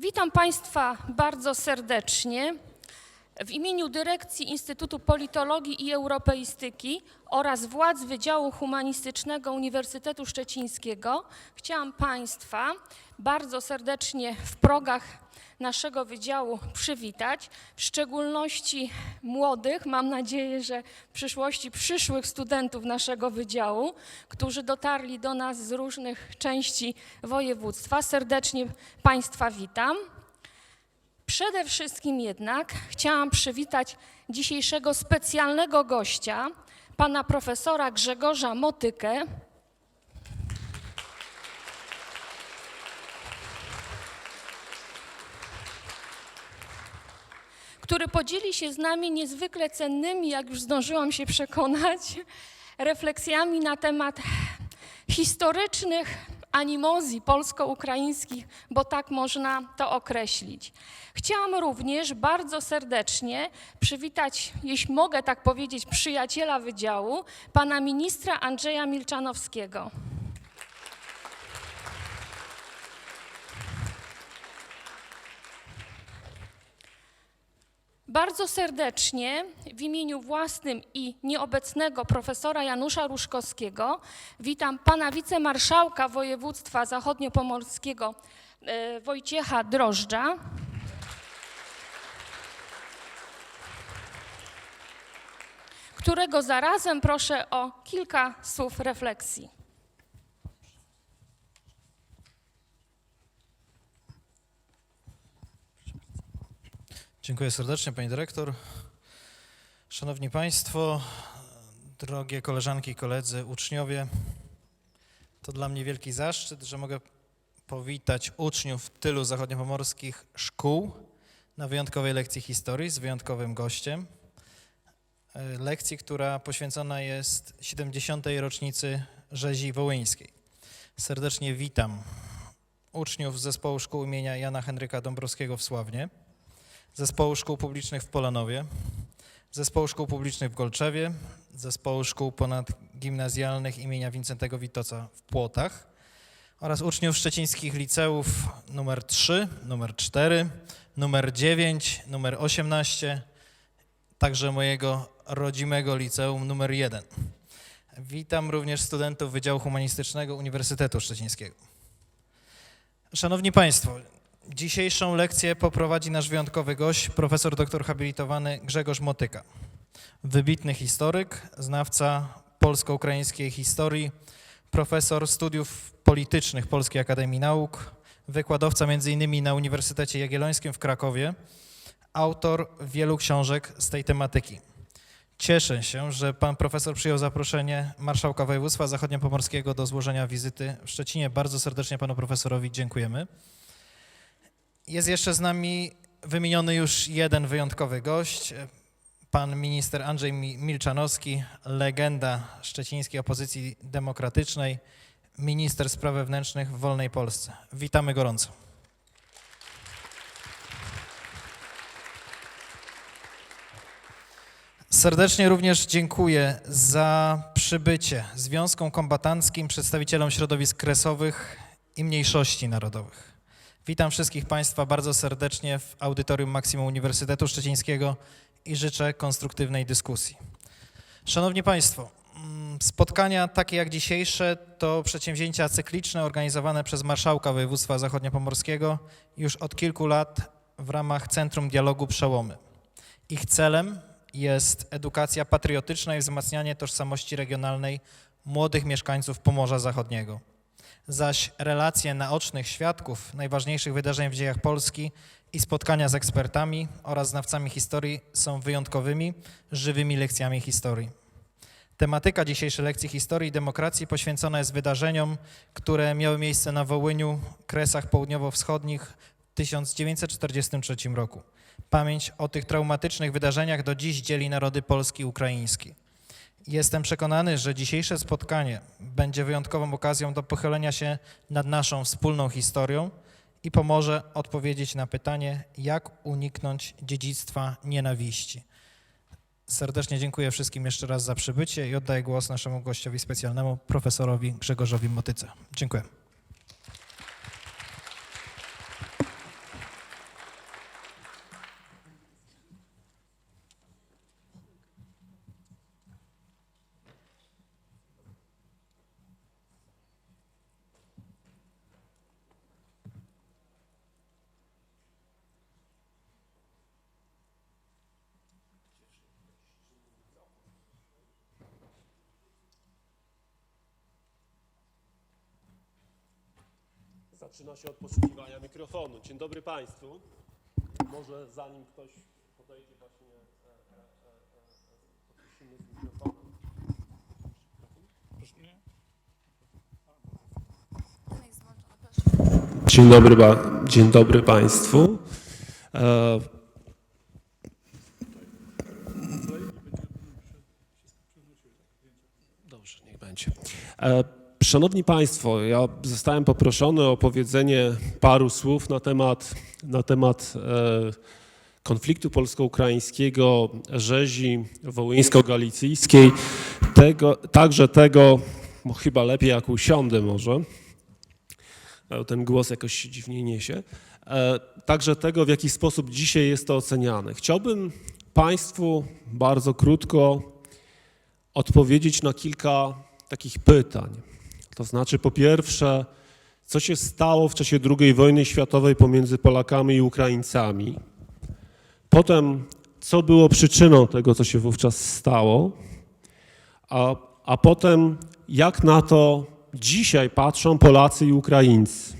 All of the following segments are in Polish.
Witam Państwa bardzo serdecznie. W imieniu Dyrekcji Instytutu Politologii i Europeistyki oraz władz Wydziału Humanistycznego Uniwersytetu Szczecińskiego chciałam Państwa bardzo serdecznie w progach naszego wydziału przywitać, w szczególności młodych, mam nadzieję, że w przyszłości przyszłych studentów naszego wydziału, którzy dotarli do nas z różnych części województwa. Serdecznie Państwa witam. Przede wszystkim jednak chciałam przywitać dzisiejszego specjalnego gościa, pana profesora Grzegorza Motykę. Który podzieli się z nami niezwykle cennymi, jak już zdążyłam się przekonać, refleksjami na temat historycznych animozji polsko-ukraińskich, bo tak można to określić. Chciałam również bardzo serdecznie przywitać, jeśli mogę tak powiedzieć, przyjaciela wydziału, pana ministra Andrzeja Milczanowskiego. Bardzo serdecznie w imieniu własnym i nieobecnego profesora Janusza Ruszkowskiego witam pana wicemarszałka województwa zachodniopomorskiego e, Wojciecha Drożdża. którego zarazem proszę o kilka słów refleksji. Dziękuję serdecznie Pani Dyrektor. Szanowni Państwo, drogie koleżanki i koledzy, uczniowie, to dla mnie wielki zaszczyt, że mogę powitać uczniów tylu zachodniopomorskich szkół na wyjątkowej lekcji historii z wyjątkowym gościem. Lekcji, która poświęcona jest 70. rocznicy rzezi wołyńskiej. Serdecznie witam uczniów zespołu szkół imienia Jana Henryka Dąbrowskiego w Sławnie. Zespołu Szkół Publicznych w Polanowie, Zespołu Szkół Publicznych w Golczewie, Zespołu Szkół Ponadgimnazjalnych imienia Wincentego Witoca w Płotach oraz uczniów szczecińskich liceów numer 3, numer 4, numer 9, numer 18, także mojego rodzimego liceum numer 1. Witam również studentów Wydziału Humanistycznego Uniwersytetu Szczecińskiego. Szanowni Państwo, Dzisiejszą lekcję poprowadzi nasz wyjątkowy gość, profesor doktor habilitowany Grzegorz Motyka. Wybitny historyk, znawca polsko-ukraińskiej historii, profesor studiów politycznych Polskiej Akademii Nauk, wykładowca m.in. na Uniwersytecie Jagiellońskim w Krakowie, autor wielu książek z tej tematyki. Cieszę się, że pan profesor przyjął zaproszenie marszałka województwa zachodniopomorskiego do złożenia wizyty w Szczecinie. Bardzo serdecznie panu profesorowi dziękujemy. Jest jeszcze z nami wymieniony już jeden wyjątkowy gość, pan minister Andrzej Mi- Milczanowski, legenda szczecińskiej opozycji demokratycznej, minister spraw wewnętrznych w wolnej Polsce. Witamy gorąco. Serdecznie również dziękuję za przybycie związkom kombatanckim, przedstawicielom środowisk kresowych i mniejszości narodowych. Witam wszystkich Państwa bardzo serdecznie w audytorium Maksimum Uniwersytetu Szczecińskiego i życzę konstruktywnej dyskusji. Szanowni Państwo, mm, spotkania takie jak dzisiejsze to przedsięwzięcia cykliczne organizowane przez Marszałka Województwa Zachodniopomorskiego już od kilku lat w ramach Centrum Dialogu Przełomy. Ich celem jest edukacja patriotyczna i wzmacnianie tożsamości regionalnej młodych mieszkańców Pomorza Zachodniego zaś relacje naocznych świadków najważniejszych wydarzeń w dziejach Polski i spotkania z ekspertami oraz znawcami historii są wyjątkowymi, żywymi lekcjami historii. Tematyka dzisiejszej lekcji historii i demokracji poświęcona jest wydarzeniom, które miały miejsce na Wołyniu, Kresach Południowo-Wschodnich w 1943 roku. Pamięć o tych traumatycznych wydarzeniach do dziś dzieli narody polski i ukraiński. Jestem przekonany, że dzisiejsze spotkanie będzie wyjątkową okazją do pochylenia się nad naszą wspólną historią i pomoże odpowiedzieć na pytanie, jak uniknąć dziedzictwa nienawiści. Serdecznie dziękuję wszystkim jeszcze raz za przybycie i oddaję głos naszemu gościowi specjalnemu, profesorowi Grzegorzowi Motyce. Dziękuję. Zaczyna się od poszukiwania mikrofonu. Dzień dobry Państwu. Może zanim ktoś podejdzie właśnie, e, e, e, e, z mikrofonem. Dzień dobry, dzień dobry Państwu. E, Dobrze, niech będzie. E, Szanowni Państwo, ja zostałem poproszony o powiedzenie paru słów na temat, na temat e, konfliktu polsko-ukraińskiego, rzezi wołyńsko-galicyjskiej, tego, także tego, bo chyba lepiej jak usiądę może, e, ten głos jakoś się dziwnie niesie, e, także tego, w jaki sposób dzisiaj jest to oceniane. Chciałbym Państwu bardzo krótko odpowiedzieć na kilka takich pytań. To znaczy, po pierwsze, co się stało w czasie II wojny światowej pomiędzy Polakami i Ukraińcami? Potem, co było przyczyną tego, co się wówczas stało? A, a potem, jak na to dzisiaj patrzą Polacy i Ukraińcy?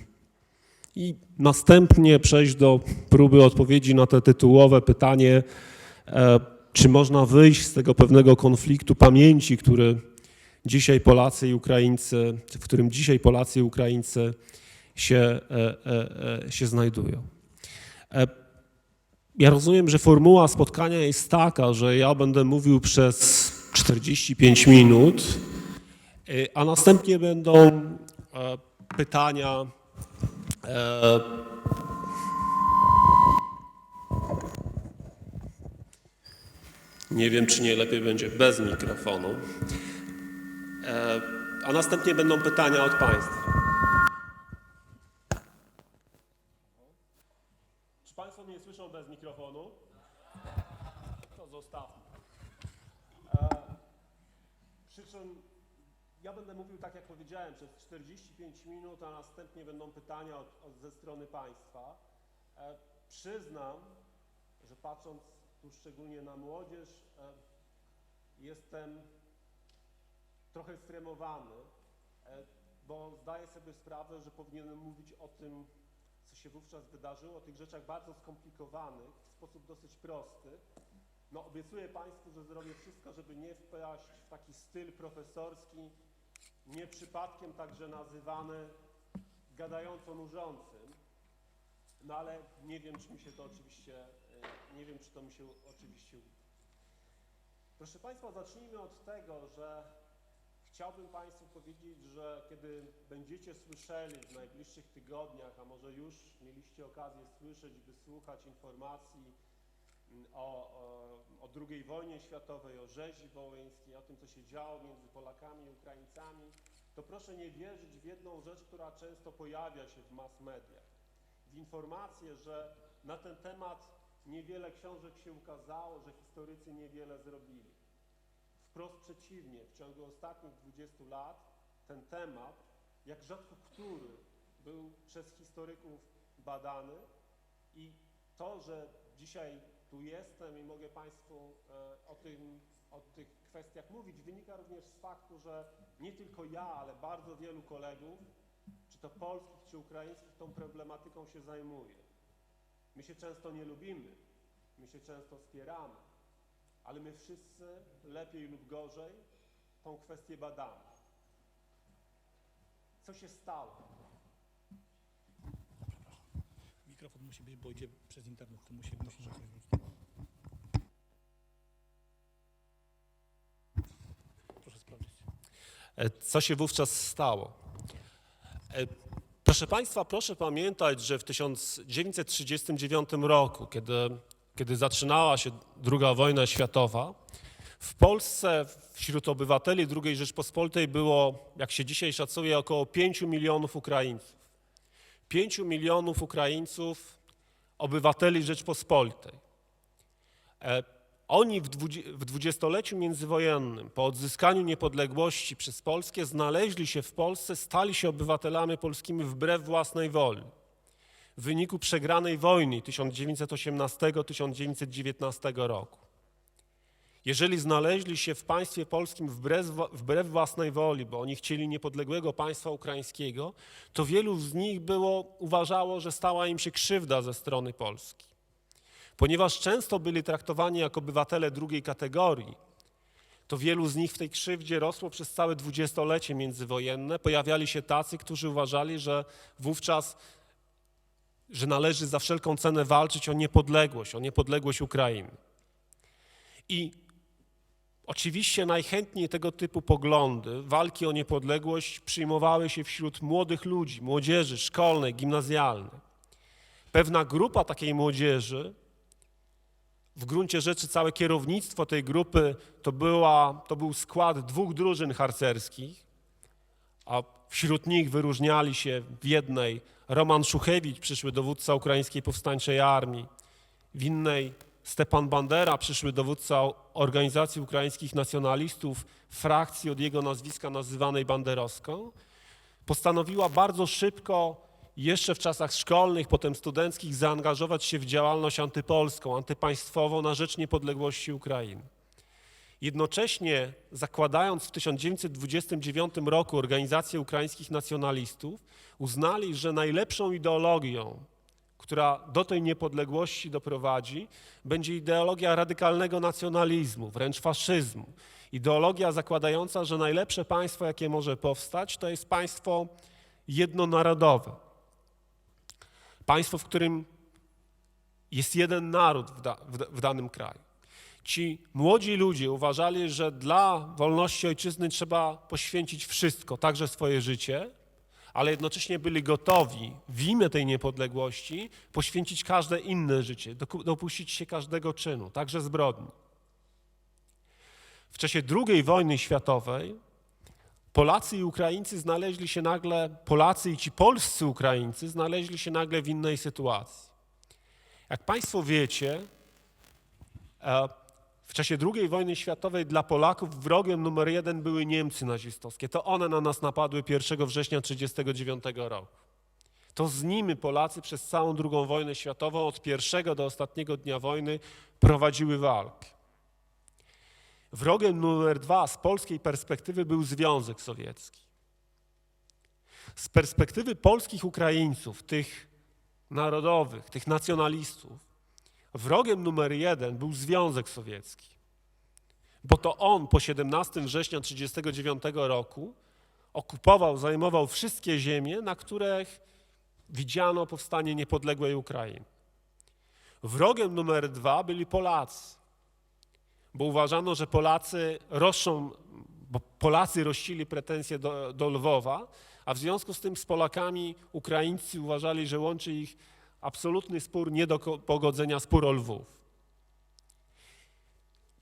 I następnie przejść do próby odpowiedzi na te tytułowe pytanie, e, czy można wyjść z tego pewnego konfliktu pamięci, który dzisiaj Polacy i Ukraińcy, w którym dzisiaj Polacy i Ukraińcy się, e, e, e, się znajdują. Ja rozumiem, że formuła spotkania jest taka, że ja będę mówił przez 45 minut, a następnie będą pytania. Nie wiem, czy nie lepiej będzie bez mikrofonu. E, A następnie będą pytania od Państwa. Czy Państwo mnie słyszą bez mikrofonu? To zostawmy. E, Przy czym ja będę mówił tak, jak powiedziałem, przez 45 minut, a następnie będą pytania od, od, ze strony Państwa. E, Przyznam, że patrząc tu szczególnie na młodzież, jestem trochę stremowany, e, bo zdaję sobie sprawę, że powinienem mówić o tym, co się wówczas wydarzyło, o tych rzeczach bardzo skomplikowanych, w sposób dosyć prosty. No obiecuję Państwu, że zrobię wszystko, żeby nie wpaść w taki styl profesorski, nie przypadkiem także nazywany gadająco nużącym. No ale nie wiem, czy mi się to oczywiście, e, nie wiem, czy to mi się oczywiście uda. Proszę Państwa, zacznijmy od tego, że chciałbym Państwu powiedzieć, że kiedy będziecie słyszeli w najbliższych tygodniach, a może już mieliście okazję słyszeć, wysłuchać informacji mm, o, o, o II wojnie światowej, o rzezi wołyńskiej, o tym, co się działo między Polakami i Ukraińcami, to proszę nie wierzyć w jedną rzecz, która często pojawia się w mass mediach. W informację, że na ten temat niewiele książek się ukazało, że historycy niewiele zrobili. Wprost przeciwnie, w ciągu ostatnich 20 lat ten temat, jak rzadko który, był przez historyków badany i to, że dzisiaj tu jestem i mogę Państwu e, o, tym, o tych kwestiach mówić, wynika również z faktu, że nie tylko ja, ale bardzo wielu kolegów, czy to polskich, czy ukraińskich, tą problematyką się zajmuje. My się często nie lubimy, my się często spieramy, ale my wszyscy lepiej lub gorzej tą kwestię badamy. Co się stało? Mikrofon musi być, bo idzie przez internet, to musi, musi być. Proszę sprawdzić. E, Co się wówczas stało? E, Proszę Państwa, proszę pamiętać, że w 1939 roku, kiedy, kiedy zaczynała się II wojna światowa, w Polsce wśród obywateli II Rzeczpospolitej było, jak się dzisiaj szacuje, około 5 milionów Ukraińców. 5 milionów Ukraińców, obywateli Rzeczpospolitej. E, Oni w w dwudziestoleciu międzywojennym, po odzyskaniu niepodległości przez Polskę, znaleźli się w Polsce, stali się obywatelami polskimi wbrew własnej woli. W wyniku przegranej wojny 1918-1919 roku. jeżeli znaleźli się w państwie polskim wbrew, wbrew własnej woli, bo oni chcieli niepodległego państwa ukraińskiego, to wielu z nich było, uważało, że stała im się krzywda ze strony Polski. Ponieważ często byli traktowani jako obywatele drugiej kategorii, to wielu z nich w tej krzywdzie rosło przez całe dwudziestolecie międzywojenne. Pojawiali się tacy, którzy uważali, że wówczas, że należy za wszelką cenę walczyć o niepodległość, o niepodległość Ukrainy. I oczywiście najchętniej tego typu poglądy, walki o niepodległość przyjmowały się wśród młodych ludzi, młodzieży szkolnej, gimnazjalnej. Pewna grupa takiej młodzieży w gruncie rzeczy całe kierownictwo tej grupy to, była, to był skład dwóch drużyn harcerskich, a wśród nich wyróżniali się w jednej Roman Szuchewicz, przyszły dowódca Ukraińskiej Powstańczej Armii, w innej Stepan Bandera, przyszły dowódca Organizacji Ukraińskich Nacjonalistów, frakcji od jego nazwiska nazywanej Banderowską, postanowiła bardzo szybko jeszcze w czasach szkolnych, potem studenckich, zaangażować się w działalność antypolską, antypaństwową na rzecz niepodległości Ukrainy. Jednocześnie zakładając w 1929 roku Organizację Ukraińskich Nacjonalistów, uznali, że najlepszą ideologią, która do tej niepodległości doprowadzi, będzie ideologia radykalnego nacjonalizmu, wręcz faszyzmu. Ideologia zakładająca, że najlepsze państwo, jakie może powstać, to jest państwo jednonarodowe. Państwo, w którym jest jeden naród w, da, w, w danym kraju. Ci młodzi ludzie uważali, że dla wolności ojczyzny trzeba poświęcić wszystko, także swoje życie, ale jednocześnie byli gotowi w imię tej niepodległości poświęcić każde inne życie, dopuścić się każdego czynu, także zbrodni. W czasie II wojny światowej Polacy i Ukraińcy znaleźli się nagle, Polacy i ci polscy Ukraińcy znaleźli się nagle w innej sytuacji. Jak Państwo wiecie, e, w czasie II wojny światowej dla Polaków wrogiem numer jeden były Niemcy nazistowskie. To one na nas napadły 1 września 1939 roku. To z nimi Polacy przez całą II wojnę światową, od pierwszego do ostatniego dnia wojny, prowadziły walkę. Wrogiem numer dwa z polskiej perspektywy był Związek Sowiecki. Z perspektywy polskich Ukraińców, tych narodowych, tych nacjonalistów, wrogiem numer jeden był Związek Sowiecki. Bo to on po 17 września 1939 roku okupował, zajmował wszystkie ziemie, na których widziano powstanie niepodległej Ukrainy. Wrogiem numer dwa byli Polacy bo uważano, że Polacy roszczą, bo Polacy rościli pretensje do, do Lwowa, a w związku z tym z Polakami Ukraińcy uważali, że łączy ich absolutny spór nie do pogodzenia, spór o Lwów.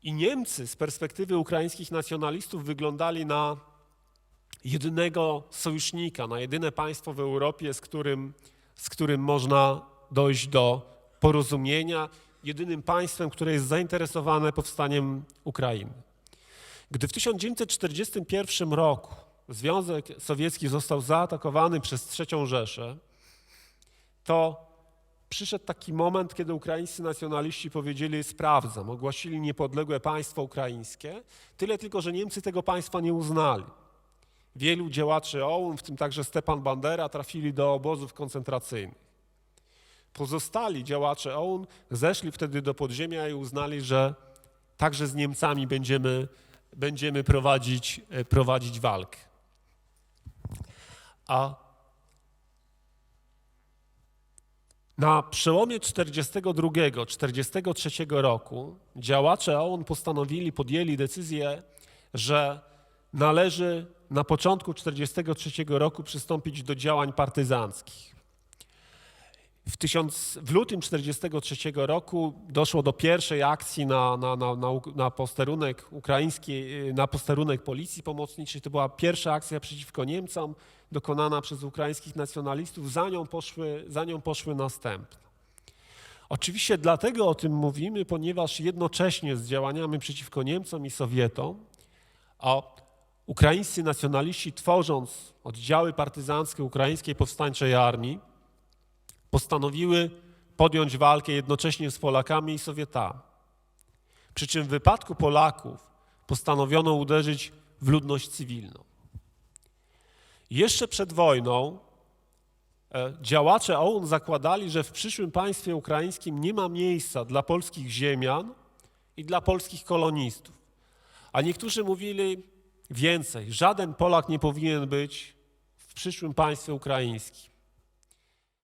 I Niemcy z perspektywy ukraińskich nacjonalistów wyglądali na jedynego sojusznika, na jedyne państwo w Europie, z którym, z którym można dojść do porozumienia, jedynym państwem, które jest zainteresowane powstaniem Ukrainy. Gdy w 1941 roku Związek Sowiecki został zaatakowany przez III Rzeszę, to przyszedł taki moment, kiedy ukraińscy nacjonaliści powiedzieli: Sprawdzam, ogłosili niepodległe państwo ukraińskie, tyle tylko, że Niemcy tego państwa nie uznali. Wielu działaczy OUN, w tym także Stepan Bandera, trafili do obozów koncentracyjnych. Pozostali działacze OUN zeszli wtedy do podziemia i uznali, że także z Niemcami będziemy, będziemy prowadzić, e, prowadzić walkę. A na przełomie 42-43 roku działacze OUN postanowili, podjęli decyzję, że należy na początku 43 roku przystąpić do działań partyzanckich. W, tysiąc, w lutym 1943 roku doszło do pierwszej akcji na, na, na, na, na posterunek ukraiński, na posterunek policji pomocniczej. To była pierwsza akcja przeciwko Niemcom, dokonana przez ukraińskich nacjonalistów. Za nią poszły, za nią poszły następne. Oczywiście dlatego o tym mówimy, ponieważ jednocześnie z działaniami przeciwko Niemcom i Sowietom, a ukraińscy nacjonaliści tworząc oddziały partyzanckie Ukraińskiej Powstańczej Armii, postanowiły podjąć walkę jednocześnie z Polakami i Sowietami. Przy czym w wypadku Polaków postanowiono uderzyć w ludność cywilną. Jeszcze przed wojną e, działacze OUN zakładali, że w przyszłym państwie ukraińskim nie ma miejsca dla polskich ziemian i dla polskich kolonistów. A niektórzy mówili więcej: żaden Polak nie powinien być w przyszłym państwie ukraińskim.